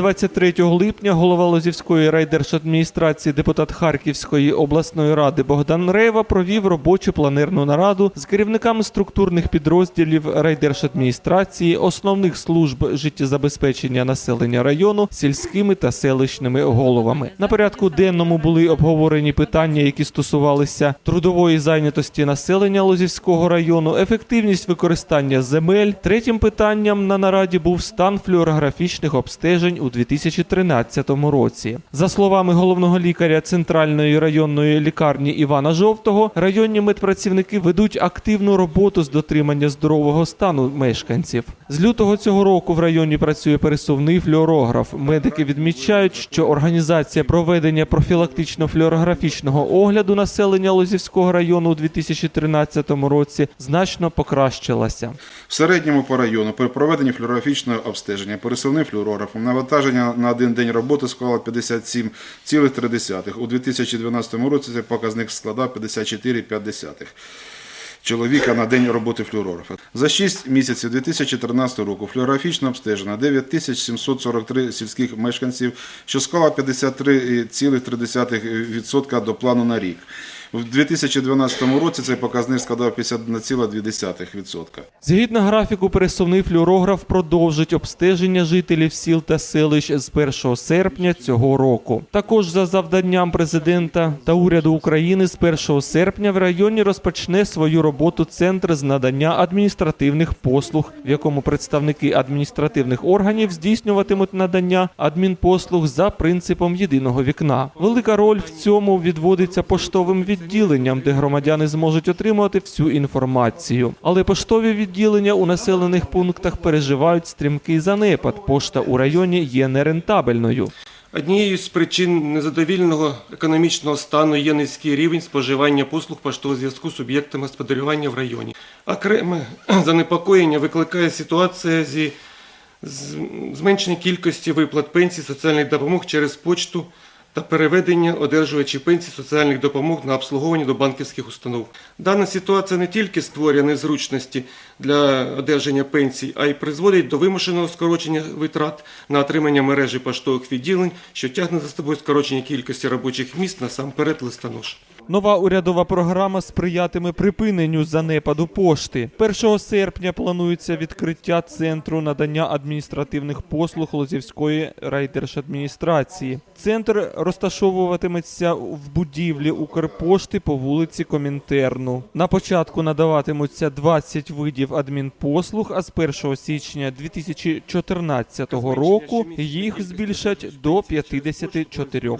23 липня голова Лозівської райдержадміністрації, депутат Харківської обласної ради Богдан Рева провів робочу планерну нараду з керівниками структурних підрозділів райдержадміністрації, основних служб життєзабезпечення населення району, сільськими та селищними головами. На порядку денному були обговорені питання, які стосувалися трудової зайнятості населення Лозівського району, ефективність використання земель. Третім питанням на нараді був стан флюорографічних обстежень у 2013 році. За словами головного лікаря центральної районної лікарні Івана Жовтого, районні медпрацівники ведуть активну роботу з дотримання здорового стану мешканців. З лютого цього року в районі працює пересувний флюорограф. Медики відмічають, що організація проведення профілактично-флюорографічного огляду населення Лозівського району у 2013 році значно покращилася. В середньому по району при проведенні флюорографічного обстеження пересувним флюорографом навантаження на один день роботи склало 57,3. У 2012 році цей показник складав 54,5 чоловіка на день роботи флюорографа. За 6 місяців 2014 року флюорографічно обстежено 9743 сільських мешканців, що склало 53,3% до плану на рік. В 2012 році цей показник складав 51,2%. Згідно графіку, пересувний флюорограф продовжить обстеження жителів сіл та селищ з 1 серпня цього року. Також за завданням президента та уряду України з 1 серпня в районі розпочне свою роботу центр з надання адміністративних послуг, в якому представники адміністративних органів здійснюватимуть надання адмінпослуг за принципом єдиного вікна. Велика роль в цьому відводиться поштовим відділенням, де громадяни зможуть отримувати всю інформацію. Але поштові відділення у населених пунктах переживають стрімкий занепад. Пошта у районі є нерентабельною. Однією з причин незадовільного економічного стану є низький рівень споживання послуг поштового зв'язку з суб'єктами господарювання в районі. Окреме занепокоєння викликає ситуація зі зменшення кількості виплат пенсій соціальних допомог через почту та переведення одержувачів пенсій соціальних допомог на обслуговування до банківських установ. Дана ситуація не тільки створює незручності для одержання пенсій, а й призводить до вимушеного скорочення витрат на отримання мережі поштових відділень, що тягне за собою скорочення кількості робочих місць насамперед листонож. Нова урядова програма сприятиме припиненню занепаду пошти. 1 серпня планується відкриття центру надання адміністративних послуг Лозівської райдержадміністрації. Центр розташовуватиметься в будівлі Укрпошти по вулиці Комінтерну. На початку надаватимуться 20 видів адмінпослуг, а з 1 січня 2014 року їх збільшать до 54.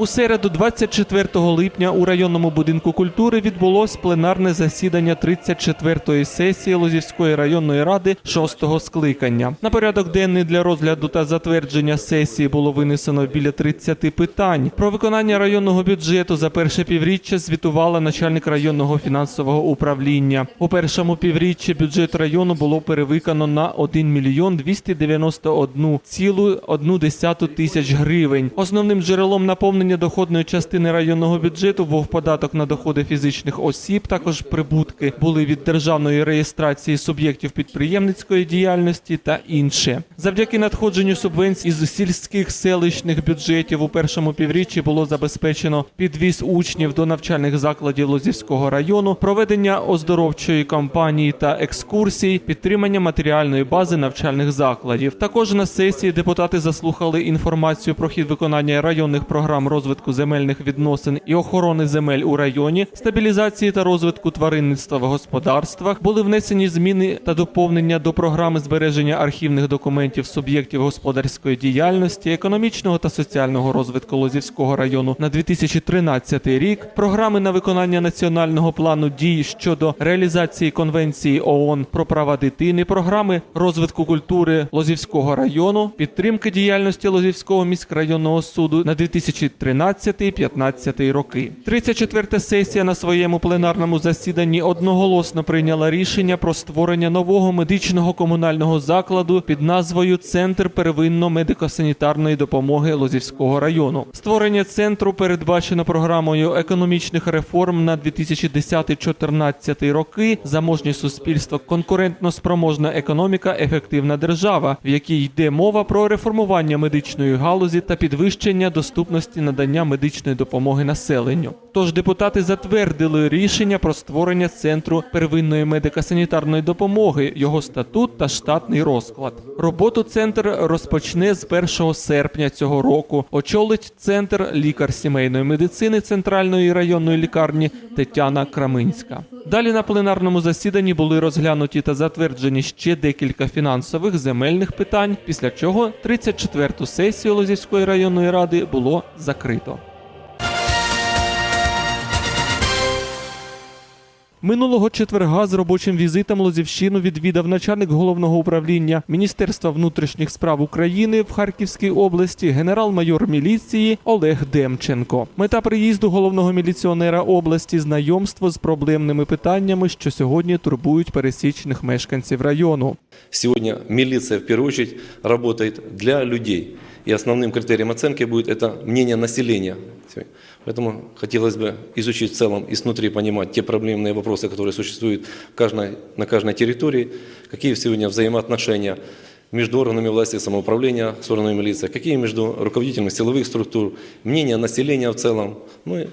У середу, 24 липня, у районному будинку культури відбулось пленарне засідання 34-ї сесії Лозівської районної ради 6-го скликання. На порядок денний для розгляду та затвердження сесії було винесено біля 30 питань. Про виконання районного бюджету за перше півріччя звітувала начальник районного фінансового управління. У першому півріччі бюджет району було перевикано на 1 мільйон 291 цілу 1 тисяч гривень. Основним джерелом наповнення доходної частини районного бюджету був податок на доходи фізичних осіб. Також прибутки були від державної реєстрації суб'єктів підприємницької діяльності та інше. Завдяки надходженню субвенцій із сільських селищних бюджетів у першому півріччі було забезпечено підвіз учнів до навчальних закладів Лозівського району, проведення оздоровчої кампанії та екскурсій, підтримання матеріальної бази навчальних закладів. Також на сесії депутати заслухали інформацію про хід виконання районних програм розвитку земельних відносин і охорони земель у районі, стабілізації та розвитку тваринництва в господарствах. Були внесені зміни та доповнення до програми збереження архівних документів суб'єктів господарської діяльності, економічного та соціального розвитку Лозівського району на 2013 рік, програми на виконання національного плану дій щодо реалізації конвенції ООН про права дитини, програми розвитку культури Лозівського району, підтримки діяльності Лозівського міськрайонного суду на 2013 2013-15 роки. 34-та сесія на своєму пленарному засіданні одноголосно прийняла рішення про створення нового медичного комунального закладу під назвою Центр первинно-медико-санітарної допомоги Лозівського району. Створення центру передбачено програмою економічних реформ на 2010-14 роки. Заможні суспільство, конкурентно спроможна економіка, ефективна держава, в якій йде мова про реформування медичної галузі та підвищення доступності надання медичної допомоги населенню. Тож депутати затвердили рішення про створення центру первинної медико-санітарної допомоги, його статут та штатний розклад. Роботу центр розпочне з 1 серпня цього року. Очолить центр лікар сімейної медицини центральної районної лікарні Тетяна Краминська. Далі на пленарному засіданні були розглянуті та затверджені ще декілька фінансових земельних питань, після чого 34-ту сесію Лозівської районної ради було закрито. Минулого четверга з робочим візитом Лозівщину відвідав начальник головного управління Міністерства внутрішніх справ України в Харківській області генерал-майор міліції Олег Демченко. Мета приїзду головного міліціонера області знайомство з проблемними питаннями, що сьогодні турбують пересічних мешканців району. Сегодня милиция в первую очередь работает для людей. И основным критерием оценки будет это мнение населения. Поэтому хотелось бы изучить в целом и снутри понимать те проблемные вопросы, которые существуют каждой, на каждой территории, какие сегодня взаимоотношения между органами власти и самоуправления с органами милиции, какие между руководителями силовых структур, мнение населения в целом. Ну и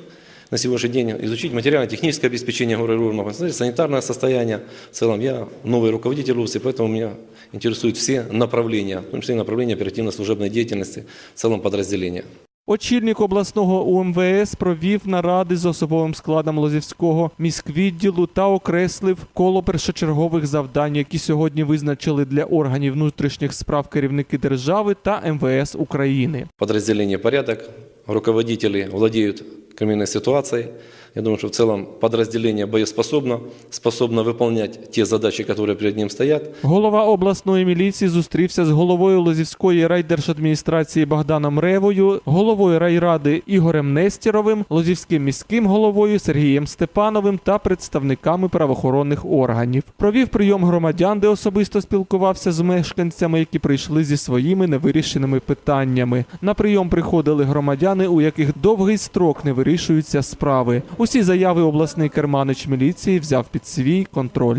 на сегодняшний день изучить материально-техническое обеспечение города, посмотреть санитарное состояние. В целом я новый руководитель области, поэтому меня интересуют все направления, в том числе и направления оперативно-служебной деятельности в целом подразделения. Очільник обласного УМВС провів наради з особовим складом Лозівського міськвідділу та окреслив коло першочергових завдань, які сьогодні визначили для органів внутрішніх справ керівники держави та МВС України. Подразділення порядок, руководителі владеют криминальной ситуацией. Я думаю, что в целом подразделение боеспособно, способно выполнять те задачи, которые перед ним стоят. Голова обласної міліції зустрівся з головою Лозівської райдержадміністрації Богданом Ревою, головою райради Ігорем Нестєровим, Лозівським міським головою Сергієм Степановим та представниками правоохоронних органів. Провів прийом громадян, де особисто спілкувався з мешканцями, які прийшли зі своїми невирішеними питаннями. На прийом приходили громадяни, у яких довгий строк не вирішуються справи. Усі заяви обласний керманич міліції взяв під свій контроль.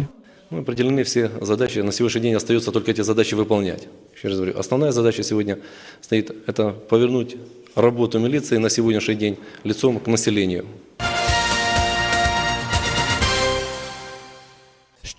Ну, определены все задачи. На сегодняшний день остается только эти задачи выполнять. Еще раз говорю, основная задача сегодня стоит это повернуть работу милиции на сегодняшний день лицом к населению.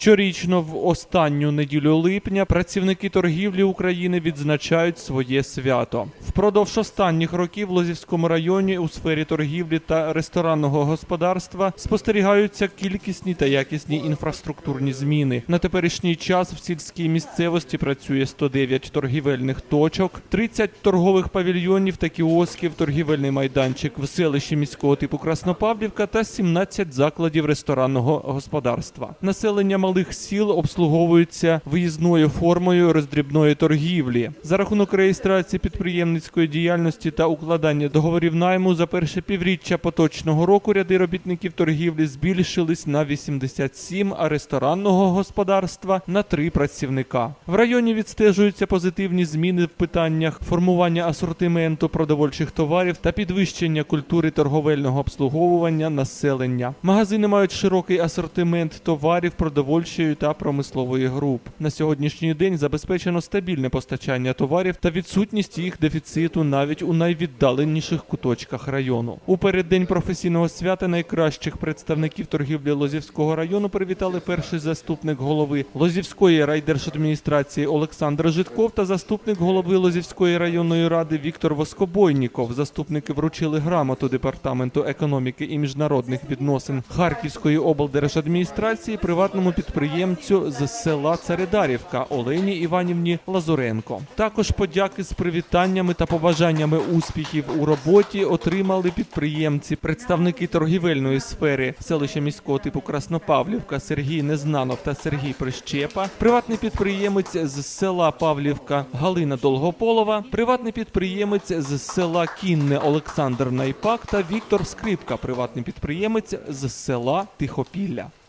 Щорічно в останню неділю липня працівники торгівлі України відзначають своє свято. Впродовж останніх років в Лозівському районі у сфері торгівлі та ресторанного господарства спостерігаються кількісні та якісні інфраструктурні зміни. На теперішній час в сільській місцевості працює 109 торгівельних точок, 30 торгових павільйонів та кіосків, торгівельний майданчик в селищі міського типу Краснопавлівка та 17 закладів ресторанного господарства. Населення малих сіл обслуговується виїзною формою роздрібної торгівлі. За рахунок реєстрації підприємницької діяльності та укладання договорів найму за перше півріччя поточного року ряди робітників торгівлі збільшились на 87, а ресторанного господарства на 3 працівника. В районі відстежуються позитивні зміни в питаннях формування асортименту продовольчих товарів та підвищення культури торговельного обслуговування населення. Магазини мають широкий асортимент товарів продовольчої та промислової груп. На сьогоднішній день забезпечено стабільне постачання товарів та відсутність їх дефіциту навіть у найвіддаленіших куточках району. У переддень професійного свята найкращих представників торгівлі Лозівського району привітали перший заступник голови Лозівської райдержадміністрації Олександр Житков та заступник голови Лозівської районної ради Віктор Воскобойніков. Заступники вручили грамоту департаменту економіки і міжнародних відносин Харківської облдержадміністрації приватному підприємству підприємцю з села Царидарівка Олені Іванівні Лазуренко. Також подяки з привітаннями та побажаннями успіхів у роботі отримали підприємці, представники торгівельної сфери селища міського типу Краснопавлівка Сергій Незнанов та Сергій Прищепа, приватний підприємець з села Павлівка Галина Долгополова, приватний підприємець з села Кінне Олександр Найпак та Віктор Скрипка, приватний підприємець з села Тихопілля. –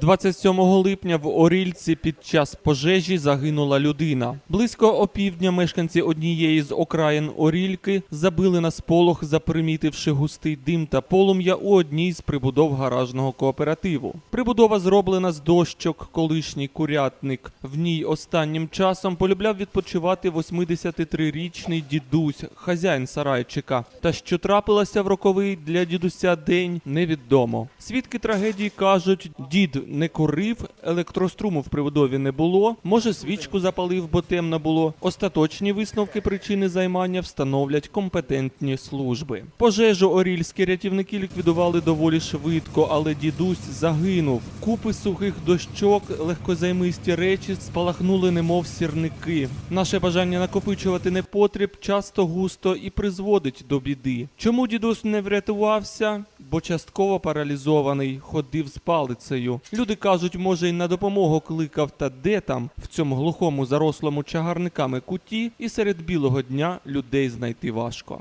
27 липня в Орільці під час пожежі загинула людина. Близько опівдня мешканці однієї з окраїн Орільки забили на сполох, запримітивши густий дим та полум'я у одній з прибудов гаражного кооперативу. Прибудова зроблена з дощок. Колишній курятник в ній останнім часом полюбляв відпочивати 83-річний дідусь, хазяїн сарайчика. Та що трапилося в роковий для дідуся день, невідомо. Свідки трагедії кажуть, дід не курив, електроструму в прибудові не було. Може, свічку запалив, бо темно було. Остаточні висновки причини займання встановлять компетентні служби. Пожежу орільські рятівники ліквідували доволі швидко, але дідусь загинув. Купи сухих дощок, легкозаймисті речі спалахнули, немов сірники. Наше бажання накопичувати непотріб часто густо і призводить до біди. Чому дідусь не врятувався? Бо частково паралізований, ходив з палицею. Люди кажуть, може, й на допомогу кликав, та де там, в цьому глухому зарослому чагарниками куті, і серед білого дня людей знайти важко.